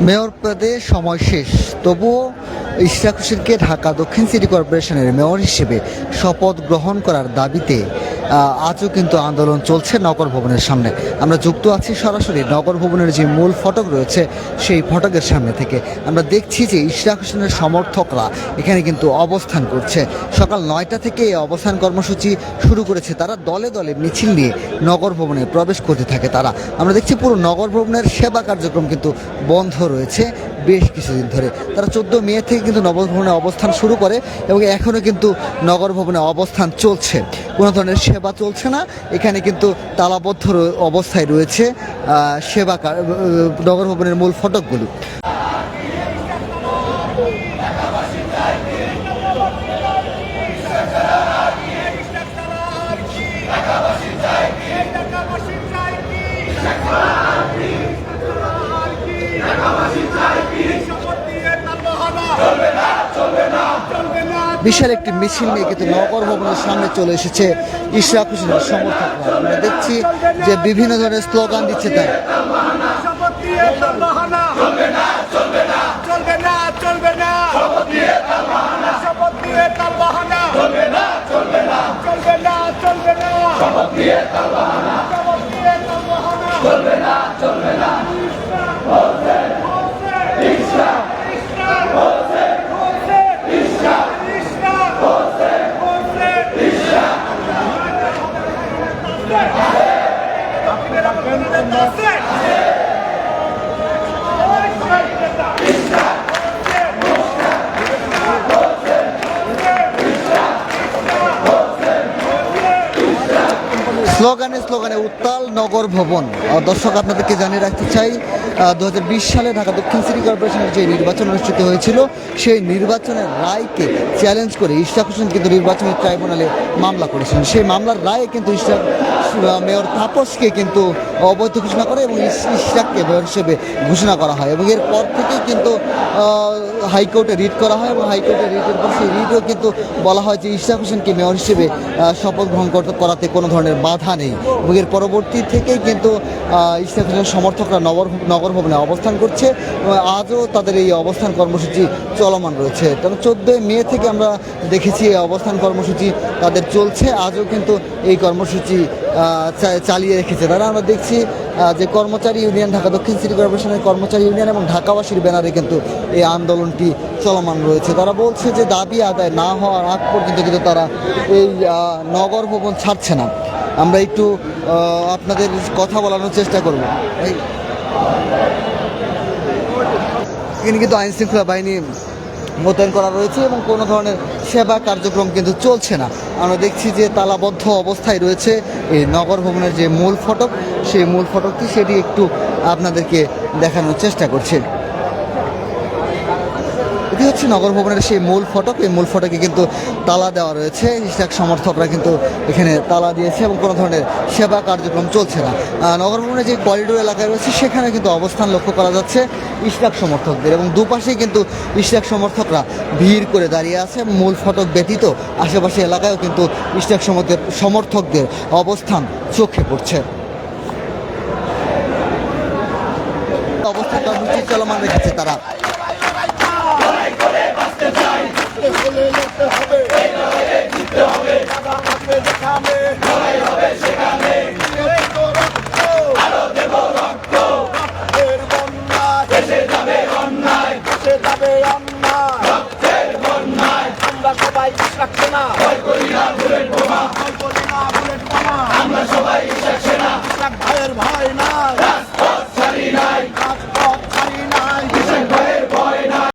Mayor পদে সময় শেষ। তবুও ইশরাক হোসেনকে ঢাকা দক্ষিণ সিটি কর্পোরেশনের মেয়র হিসেবে শপথ গ্রহণ করার দাবিতে আজও কিন্তু আন্দোলন চলছে নগর ভবনের সামনে। আমরা যুক্ত আছি সরাসরি। নগর ভবনের যে মূল ফটক রয়েছে, সেই ফটকের সামনে থেকে। আমরা দেখছি যে ইশরাক হোসেনের সমর্থকরা এখানে কিন্তু অবস্থান করছে। সকাল নয়টা থেকে এই অবস্থান কর্মসূচি শুরু করেছে তারা। দলে দলে মিছিল নিয়ে নগর ভবনে প্রবেশ করতে থাকে তারা। আমরা দেখছি পুরো নগর ভবনের সেবা কার্যক্রম কিন্তু বন্ধ রয়েছে। বেশ কিছুদিন ধরে। তারা চোদ্দ মে থেকে কিন্তু নগর ভবনে অবস্থান শুরু করে এবং এখনও কিন্তু নগর ভবনে অবস্থান চলছে। কোনো ধরনের সেবা চলছে না। এখানে কিন্তু তালাবদ্ধ অবস্থায় রয়েছে সেবা নগর ভবনের মূল ফটকগুলো। বিশাল একটি মিছিল নিয়ে কিন্তু নগর ভবনের সামনে চলে এসেছে ইশরাক হোসেনের সমর্থকরা। আমরা দেখছি যে বিভিন্ন ধরনের স্লোগান দিচ্ছে তাই চলবে না চলবে না চলবে না চলবে না শপথ দিয়ে তার বাহানা শপথ দিয়ে তার বাহানা চলবে না চলবে না চলবে না চলবে না শপথ দিয়ে তার বাহানা শপথ দিয়ে তার বাহানা চলবে না চলবে না স্লোগানে স্লোগানে উত্তাল নগর ভবন। দর্শক, আপনাদেরকে জানিয়ে রাখতে চাই দু হাজার বিশ সালে ঢাকা দক্ষিণ সিটি কর্পোরেশনের যে নির্বাচন অনুষ্ঠিত হয়েছিল, সেই নির্বাচনের রায়কে চ্যালেঞ্জ করে ইশরাক হোসেন কিন্তু নির্বাচনী ট্রাইব্যুনালে মামলা করেছেন। সেই মামলার রায়ে কিন্তু ইশরাক মেয়র তাপসকে কিন্তু অবৈধ ঘোষণা করে এবং মেয়র হিসেবে ঘোষণা করা হয় এবং এরপর থেকেই কিন্তু হাইকোর্টে রিট করা হয় এবং হাইকোর্টে রিটের পর সেই রিটও কিন্তু বলা হয় যে ইশরাক হোসেনকে মেয়র হিসেবে শপথ গ্রহণ করতে করাতে কোনো ধরনের বাধা নেই এবং এর পরবর্তী থেকেই কিন্তু আহ, ইশরাক হোসেনের সমর্থকরা নগর নগর ভবনে অবস্থান করছে আজও তাদের এই অবস্থান কর্মসূচি চলমান রয়েছে। কারণ চোদ্দোই মে থেকে আমরা দেখেছি এই অবস্থান কর্মসূচি তাদের চলছে। আজও কিন্তু এই কর্মসূচি চালিয়ে রেখেছে। তারা আমরা দেখছি যে কর্মচারী ইউনিয়ন, ঢাকা দক্ষিণ সিটি কর্পোরেশনের কর্মচারী ইউনিয়ন এবং ঢাকাবাসীর ব্যানারে কিন্তু এই আন্দোলনটি চলমান রয়েছে। তারা বলছে যে দাবি আদায় না হওয়ার আগ পর্যন্ত কিন্তু তারা এই নগর ভবন ছাড়ছে না। আমরা একটু আপনাদের কথা বলানোর চেষ্টা করব। এখানে কিন্তু আইন শৃঙ্খলা বাহিনী মোতায়েন করা রয়েছে এবং কোনো ধরনের সেবা কার্যক্রম কিন্তু চলছে না। আমরা দেখছি যে তালাবদ্ধ অবস্থায় রয়েছে এই নগর ভবনের যে মূল ফটক, সেই মূল ফটকটি সেটি একটু আপনাদেরকে দেখানোর চেষ্টা করছে। এটি হচ্ছে নগর ভবনের সেই মূল ফটক। এই মূল ফটকে কিন্তু তালা দেওয়া রয়েছে। ইশরাক সমর্থকরা কিন্তু এখানে তালা দিয়েছে এবং কোনো ধরনের সেবা কার্যক্রম চলছে না। নগর ভবনের যে করিডোর এলাকায় রয়েছে, সেখানে কিন্তু অবস্থান লক্ষ্য করা যাচ্ছে ইশরাক সমর্থকদের। এবং দুপাশেই কিন্তু ইশরাক সমর্থকরা ভিড় করে দাঁড়িয়ে আছে। মূল ফটক ব্যতীত আশেপাশে এলাকায়ও কিন্তু সমর্থক সমর্থকদের অবস্থান চোখে পড়ছে। অবস্থান কর্মসূচি চলমান রেখেছে তারা। লড়াই হবে সেখানে। আরও দেব রক্ত।